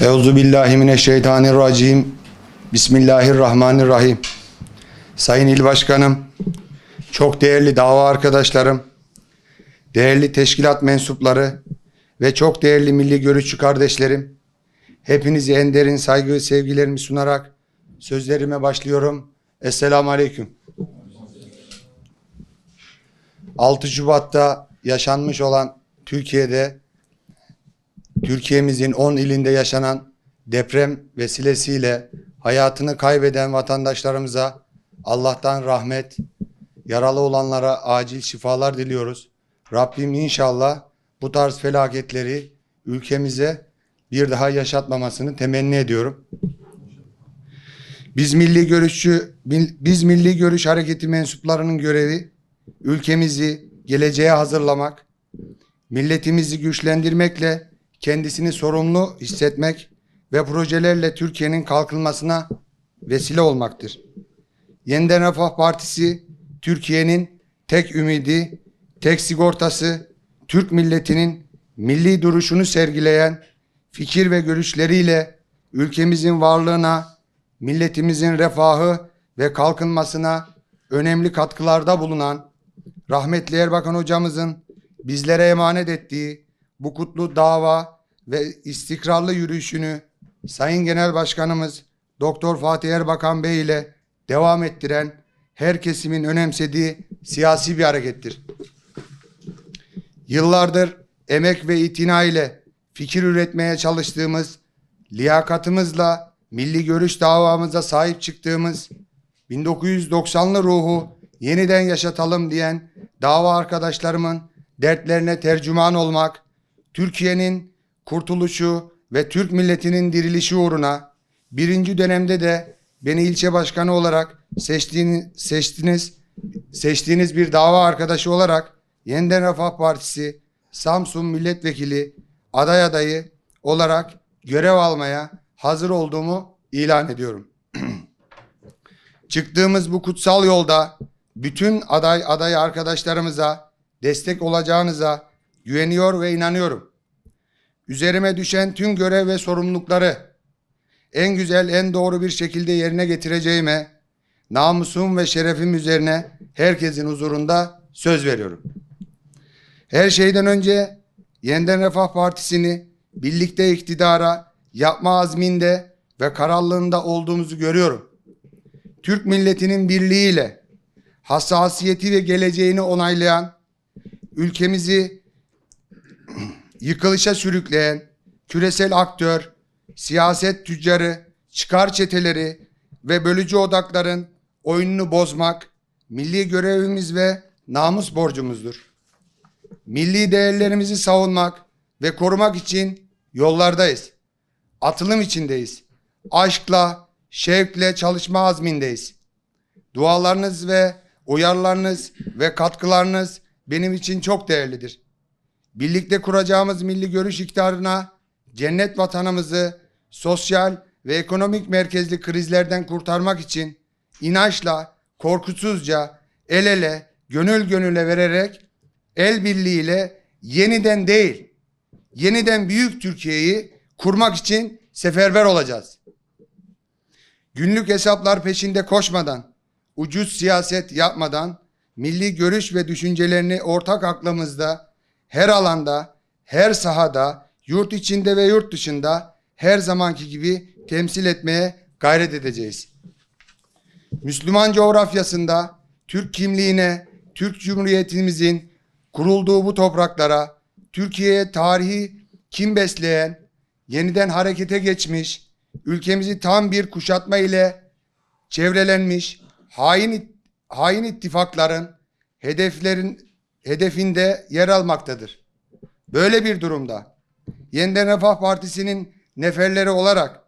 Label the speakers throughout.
Speaker 1: Euzu billahi mineşşeytanirracim. Bismillahirrahmanirrahim. Sayın İl Başkanım, çok değerli dava arkadaşlarım, değerli teşkilat mensupları ve çok değerli milli görüşçü kardeşlerim, hepinizi en derin saygı ve sevgilerimi sunarak sözlerime başlıyorum. Esselamu Aleyküm. 6 Şubat'ta yaşanmış olan Türkiye'de Türkiye'mizin 10 ilinde yaşanan deprem vesilesiyle hayatını kaybeden vatandaşlarımıza Allah'tan rahmet, yaralı olanlara acil şifalar diliyoruz. Rabbim inşallah bu tarz felaketleri ülkemize bir daha yaşatmamasını temenni ediyorum. Biz milli görüşçü biz milli görüş hareketi mensuplarının görevi ülkemizi geleceğe hazırlamak, milletimizi güçlendirmekle kendisini sorumlu hissetmek ve projelerle Türkiye'nin kalkınmasına vesile olmaktır. Yeniden Refah Partisi Türkiye'nin tek ümidi, tek sigortası, Türk milletinin milli duruşunu sergileyen fikir ve görüşleriyle ülkemizin varlığına, milletimizin refahı ve kalkınmasına önemli katkılarda bulunan rahmetli Erbakan hocamızın bizlere emanet ettiği bu kutlu dava ve istikrarlı yürüyüşünü Sayın Genel Başkanımız Doktor Fatih Erbakan Bey ile devam ettiren her kesimin önemsediği siyasi bir harekettir. Yıllardır emek ve itina ile fikir üretmeye çalıştığımız, liyakatımızla milli görüş davamıza sahip çıktığımız 1990'lı ruhu yeniden yaşatalım diyen dava arkadaşlarımın dertlerine tercüman olmak, Türkiye'nin kurtuluşu ve Türk milletinin dirilişi uğruna birinci dönemde de beni ilçe başkanı olarak seçtiğiniz, seçtiniz, seçtiğiniz bir dava arkadaşı olarak Yeniden Refah Partisi Samsun Milletvekili aday adayı olarak görev almaya hazır olduğumu ilan ediyorum. Çıktığımız bu kutsal yolda bütün aday aday arkadaşlarımıza destek olacağınıza güveniyor ve inanıyorum. Üzerime düşen tüm görev ve sorumlulukları en güzel, en doğru bir şekilde yerine getireceğime namusum ve şerefim üzerine herkesin huzurunda söz veriyorum. Her şeyden önce Yeniden Refah Partisi'ni birlikte iktidara yapma azminde ve kararlılığında olduğumuzu görüyorum. Türk milletinin birliğiyle hassasiyeti ve geleceğini onaylayan, ülkemizi yıkılışa sürükleyen küresel aktör, siyaset tüccarı, çıkar çeteleri ve bölücü odakların oyununu bozmak milli görevimiz ve namus borcumuzdur. Milli değerlerimizi savunmak ve korumak için yollardayız. Atılım içindeyiz. Aşkla, şevkle çalışma azmindeyiz. Dualarınız ve uyarılarınız ve katkılarınız benim için çok değerlidir. Birlikte kuracağımız milli görüş iktidarına cennet vatanımızı sosyal ve ekonomik merkezli krizlerden kurtarmak için inançla, korkusuzca, el ele, gönül gönüle vererek el birliğiyle yeniden değil, yeniden büyük Türkiye'yi kurmak için seferber olacağız. Günlük hesaplar peşinde koşmadan, ucuz siyaset yapmadan, milli görüş ve düşüncelerini ortak aklımızda, her alanda, her sahada, yurt içinde ve yurt dışında her zamanki gibi temsil etmeye gayret edeceğiz. Müslüman coğrafyasında Türk kimliğine, Türk Cumhuriyetimizin kurulduğu bu topraklara, Türkiye'ye tarihi kim besleyen, yeniden harekete geçmiş, ülkemizi tam bir kuşatma ile çevrelenmiş, hain, hain ittifakların hedeflerin hedefinde yer almaktadır. Böyle bir durumda Yeniden Refah Partisi'nin neferleri olarak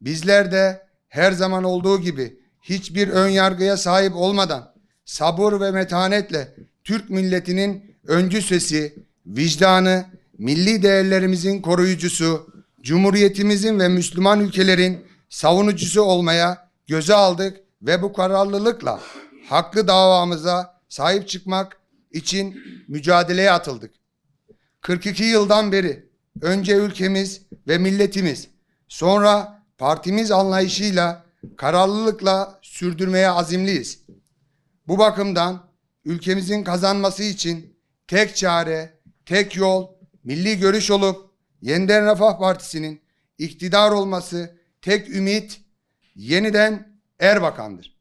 Speaker 1: bizler de her zaman olduğu gibi hiçbir ön yargıya sahip olmadan sabır ve metanetle Türk milletinin öncü sesi, vicdanı, milli değerlerimizin koruyucusu, Cumhuriyetimizin ve Müslüman ülkelerin savunucusu olmaya göze aldık ve bu kararlılıkla haklı davamıza sahip çıkmak için mücadeleye atıldık. 42 yıldan beri önce ülkemiz ve milletimiz Sonra partimiz anlayışıyla, kararlılıkla sürdürmeye azimliyiz. Bu bakımdan ülkemizin kazanması için tek çare, tek yol, milli görüş olup Yeniden Refah Partisi'nin iktidar olması tek ümit yeniden Erbakan'dır.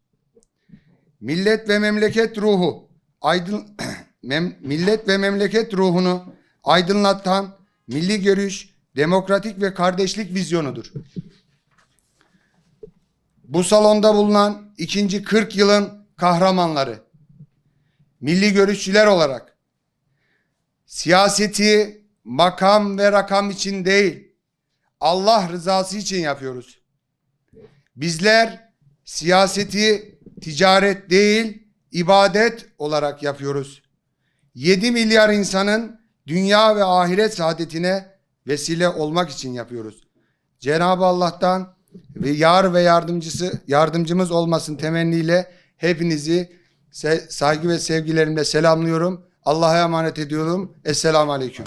Speaker 1: Millet ve memleket ruhu aydın mem- millet ve memleket ruhunu aydınlatan milli görüş, demokratik ve kardeşlik vizyonudur. Bu salonda bulunan ikinci 40 yılın kahramanları, milli görüşçüler olarak siyaseti makam ve rakam için değil, Allah rızası için yapıyoruz. Bizler siyaseti ticaret değil, ibadet olarak yapıyoruz. 7 milyar insanın dünya ve ahiret saadetine vesile olmak için yapıyoruz. Cenab-ı Allah'tan ve yar ve yardımcısı yardımcımız olmasın temenniyle hepinizi saygı ve sevgilerimle selamlıyorum. Allah'a emanet ediyorum. Esselamu Aleyküm.